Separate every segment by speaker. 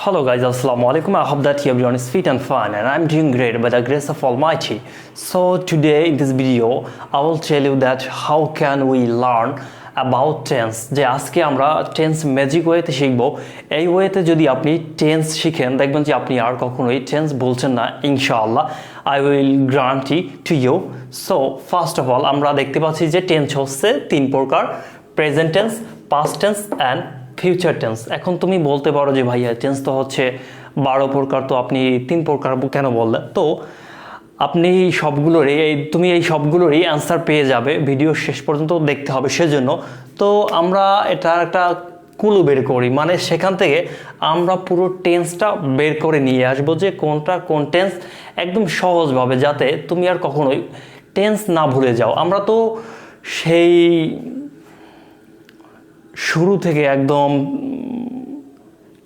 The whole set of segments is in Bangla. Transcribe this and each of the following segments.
Speaker 1: Hello guys, Assalamu alaikum. I hope that everyone is fit and fine and I'm doing great by the grace of Almighty. So today in this video, I will tell you that how can we learn about tense যে আজকে আমরা টেন্স ম্যাজিক ওয়েতে শিখব এই ওয়েতে যদি আপনি টেন্স শিখেন দেখবেন যে আপনি আর কখনোই টেন্স বলছেন না ইনশাআল্লাহ I will guarantee to you so first of all আমরা দেখতে পাচ্ছি যে টেন্স হচ্ছে তিন প্রকার present tense past tense and future tense এখন তুমি বলতে পারো যে ভাইয়া টেন্স তো হচ্ছে বারো প্রকার, তো আপনি তিন প্রকার কেন বললেন? তো আপনি এই সবগুলোরই, এই তুমি এই সবগুলোরই অ্যান্সার পেয়ে যাবে ভিডিও শেষ পর্যন্ত দেখতে হবে, সেজন্য। তো আমরা এটা একটা কুলু বের করি মানে সেখান থেকে আমরা পুরো টেন্সটা বের করে নিয়ে আসব যে কোনটা কোন টেন্স একদম সহজভাবে, যাতে তুমি আর কখনোই টেন্স না ভুলে যাও। আমরা তো সেই শুরু থেকে একদম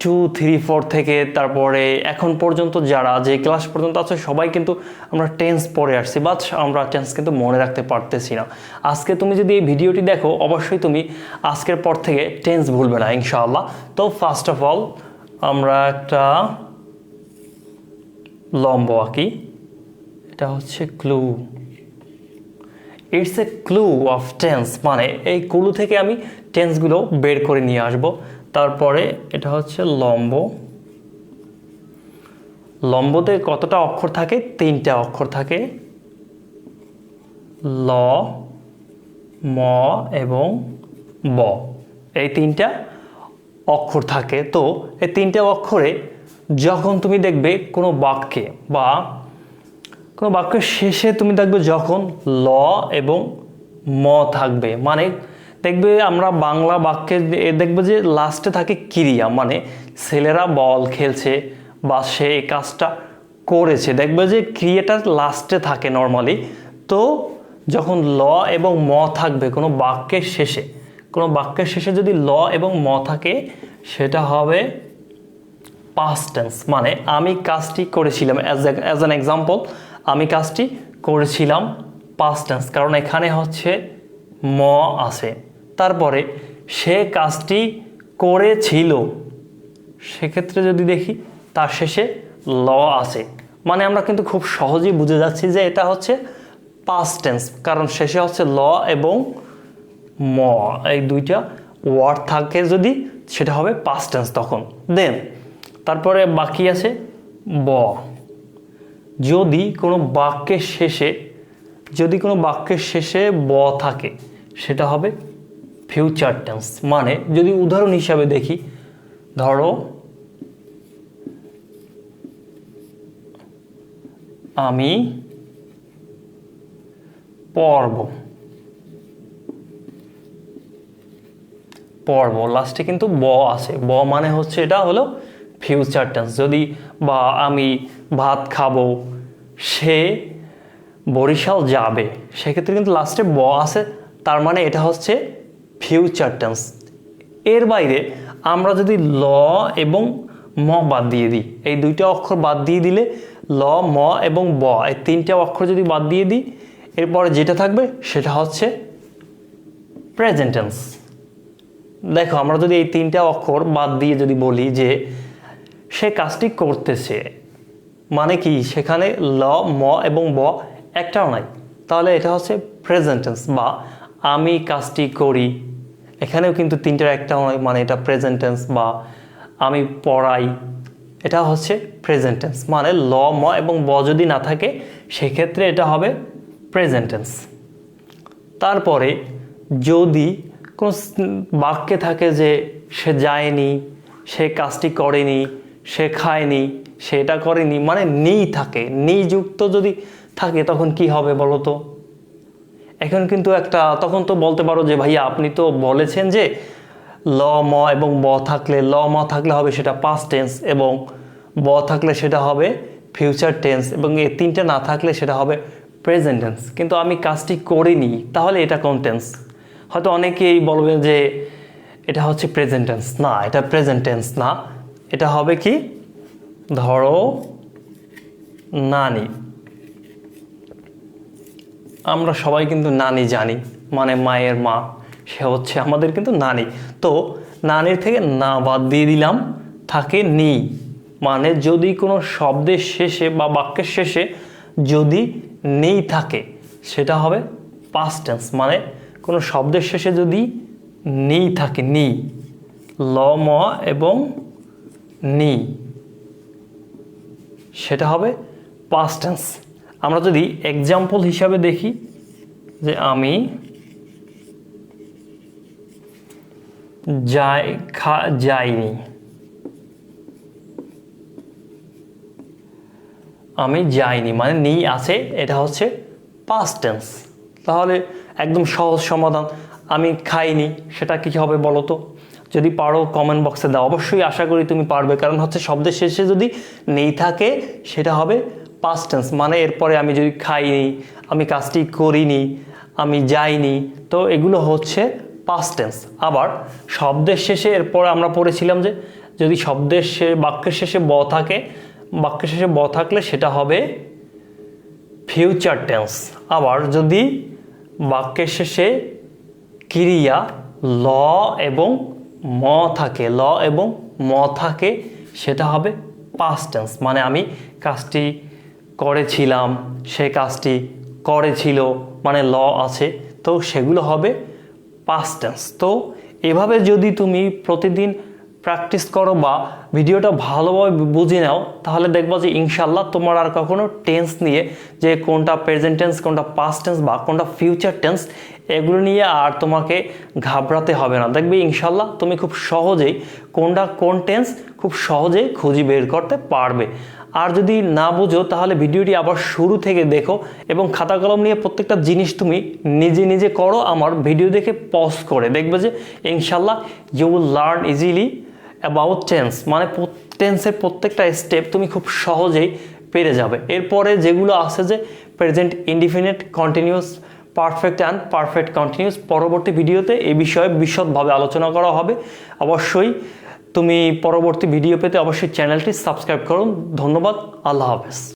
Speaker 1: টু থ্রি ফোর থেকে তারপরে এখন পর্যন্ত যারা যে ক্লাস পর্যন্ত আছে, সবাই কিন্তু আমরা টেন্স পড়ে আসছি বাট আমরা টেন্স কিন্তু মনে রাখতে পারতেছি না। আজকে তুমি যদি এই ভিডিওটি দেখো, অবশ্যই তুমি আজকের পর থেকে টেন্স ভুলবে না, ইনশাআল্লাহ। তো ফার্স্ট অফ অল আমরা একটা লম্ব আঁকি। এটা হচ্ছে clue it's a clue of tense মানে এই ক্লু থেকে আমি টেন্সগুলো বের করে নিয়ে আসব। তারপরে এটা হচ্ছে লম্ব। লম্বতে কতটা অক্ষর থাকে? তিনটা অক্ষর থাকে। ল, ম এবং ব। এই তিনটা অক্ষর থাকে। তো এই তিনটা অক্ষরে যখন তুমি দেখবে কোনো বাক্যে বা কোনো বাক্যের শেষে তুমি দেখবে যখন ল এবং ম থাকবে। মানে দেখবে আমরা বাংলা বাক্যে দেখবে যে লাস্টে থাকে ক্রিয়া মানে ছেলেরা বল খেলছে বা সে এই কাজটা করেছে। দেখবে যে ক্রিয়াটা লাস্টে থাকে নর্মালি তো যখন ল এবং ম থাকবে কোনো বাক্যের শেষে, কোনো বাক্যের শেষে যদি ল এবং ম থাকে, সেটা হবে পাস্ট টেন্স মানে আমি কাজটি করেছিলাম। অ্যাজ অ্যাজ অ্যান এক্সাম্পল আমি কাজটি করেছিলাম পাস্ট টেন্স কারণ এখানে হচ্ছে ম আছে। তারপরে সে কাজটি করেছিল, সেক্ষেত্রে যদি দেখি তার শেষে ল আছে। মানে আমরা কিন্তু খুব সহজেই বুঝে যাচ্ছি যে এটা হচ্ছে পাস্ট টেন্স কারণ শেষে হচ্ছে ল এবং ম। এই দুইটা ওয়ার্ড থাকে যদি, সেটা হবে পাস্ট টেন্স তখন। দেন তারপরে বাকি আছে ব। যদি কোনো বাক্যের শেষে, যদি কোনো বাক্যের শেষে ব থাকে, সেটা হবে ফিউচার টেন্স মানে যদি উদাহরণ হিসাবে দেখি, ধরো, আমি পর্ব পর্ব লাস্টে কিন্তু ব আছে। ব মানে হচ্ছে এটা হলো ফিউচার টেন্স যদি বা আমি ভাত খাব, সে বরিশাল যাবে, সেক্ষেত্রে কিন্তু লাস্টে ব আছে, তার মানে এটা হচ্ছে ফিউচার টেন্স এর বাইরে আমরা যদি ল এবং ম বাদ দিয়ে দিই, এই দুইটা অক্ষর বাদ দিয়ে দিলে ল, ম এবং ব, এই তিনটা অক্ষর যদি বাদ দিয়ে দিই, এরপরে যেটা থাকবে সেটা হচ্ছে প্রেজেন্ট টেন্স দেখো, আমরা যদি এই তিনটা অক্ষর বাদ দিয়ে যদি বলি যে সে কাজটি করতেছে। মানে কি? সেখানে ল, ম এবং ব একটাও নাই। তাহলে এটা হচ্ছে প্রেজেন্টেন্স বা আমি কাজটি করি। এখানেও কিন্তু তিনটার একটাও নয় মানে এটা প্রেজেন্টেন্স বা আমি পড়াই। এটা হচ্ছে প্রেজেন্টেন্স মানে ল, ম এবং ব যদি না থাকে, সেক্ষেত্রে এটা হবে প্রেজেন্টেন্স তারপরে যদি কোনো বাক্যে থাকে যে সে যায়নি, সে কাজটি করেনি সে খায়নি, সেটা করেনি মানে নেই থাকে। নেই যুক্ত যদি থাকে, তখন কি হবে বলো তো? এখন কিন্তু একটা, তখন তো বলতে পারো যে, ভাইয়া, আপনি তো বলেছেন যে, ল, ম এবং ব থাকলে, ল, ম থাকলে হবে সেটা পাস্ট টেন্স এবং ব থাকলে সেটা হবে ফিউচার টেন্স এবং এই তিনটা না থাকলে সেটা হবে প্রেজেন্ট টেন্স কিন্তু আমি কাজটি করিনি, তাহলে এটা কোন টেন্স হয়তো অনেকেই বলবেন যে, এটা হচ্ছে প্রেজেন্ট টেন্স না, এটা প্রেজেন্ট টেন্স না। এটা হবে কি? ধরো নানি। আমরা সবাই কিন্তু নানি জানি মানে মায়ের মা, সে হচ্ছে আমাদের কিন্তু নানি। তো নানির থেকে না বাদ দিয়ে দিলাম, থাকে নি। মানে যদি কোনো শব্দের শেষে বা বাক্যের শেষে যদি নেই থাকে, সেটা হবে পাস্ট টেন্স মানে কোনো শব্দের শেষে যদি নেই থাকে, নি। ল, ম এবং নি। সেটা হবে পাস্ট টেন্স আমরা যদি এক্সাম্পল হিসাবে দেখি, যে আমি যাই, খা, যাইনি। আমি যাইনি মানে নি আছে, এটা হচ্ছে পাস্ট টেন্স তাহলে একদম সহজ সমাধান। আমি খাইনি, সেটা কি হবে বলো তো যদি পারো কমেন্ট বক্সে দাও। অবশ্যই আশা করি তুমি পারবে, কারণ হচ্ছে শব্দের শেষে যদি নেই থাকে, সেটা হবে পাস্ট টেন্স মানে এরপরে আমি যদি খাইনি, আমি কাজটি করিনি, আমি যাইনি, তো এগুলো হচ্ছে পাস্ট টেন্স আবার শব্দের শেষে এরপরে আমরা পড়েছিলাম যে যদি শব্দের শে, বাক্যের শেষে ব থাকে, বাক্যের শেষে ব থাকলে সেটা হবে ফিউচার টেন্স আবার যদি বাক্যের শেষে ক্রিয়া, ল এবং ম থাকে ল এবং ম থাকে, সেটা হবে পাস্ট টেন্স মানে আমি কাজটি করেছিলাম, সে কাজটি করেছিল মানে ল আছে, তো সেগুলো হবে পাস্ট টেন্স তো এভাবে যদি তুমি প্রতিদিন প্র্যাকটিস করো বা ভিডিওটা ভালোভাবে বুঝে নাও, তাহলে দেখব যে ইনশাল্লাহ তোমার আর কখনো টেন্স নিয়ে যে কোনটা প্রেজেন্ট টেন্স কোনটা পাস্ট টেন্স বা কোনটা ফিউচার টেন্স এগুলো নিয়ে আর তোমাকে ঘাবড়াতে হবে না। দেখবে ইনশাল্লাহ তুমি খুব সহজেই কোনটা কোন টেন্স খুব সহজেই খুঁজে বের করতে পারবে। আর যদি না বুঝো, তাহলে ভিডিওটি আবার শুরু থেকে দেখো এবং খাতা কলম নিয়ে প্রত্যেকটা জিনিস তুমি নিজে নিজে করো, আমার ভিডিও দেখে পজ করে। দেখবে যে ইনশাল্লাহ you will learn easily about tense মানে টেন্সের প্রত্যেকটা স্টেপ তুমি খুব সহজেই পেরে যাবে। এরপরে যেগুলো আছে যে present indefinite continuous perfect and perfect continuous পরবর্তী ভিডিওতে এই বিষয়ে বিশদভাবে আলোচনা করা হবে। অবশ্যই তুমি পরবর্তী ভিডিও পেতে অবশ্যই চ্যানেলটি সাবস্ক্রাইব করুন। ধন্যবাদ। আল্লাহ হাফেজ।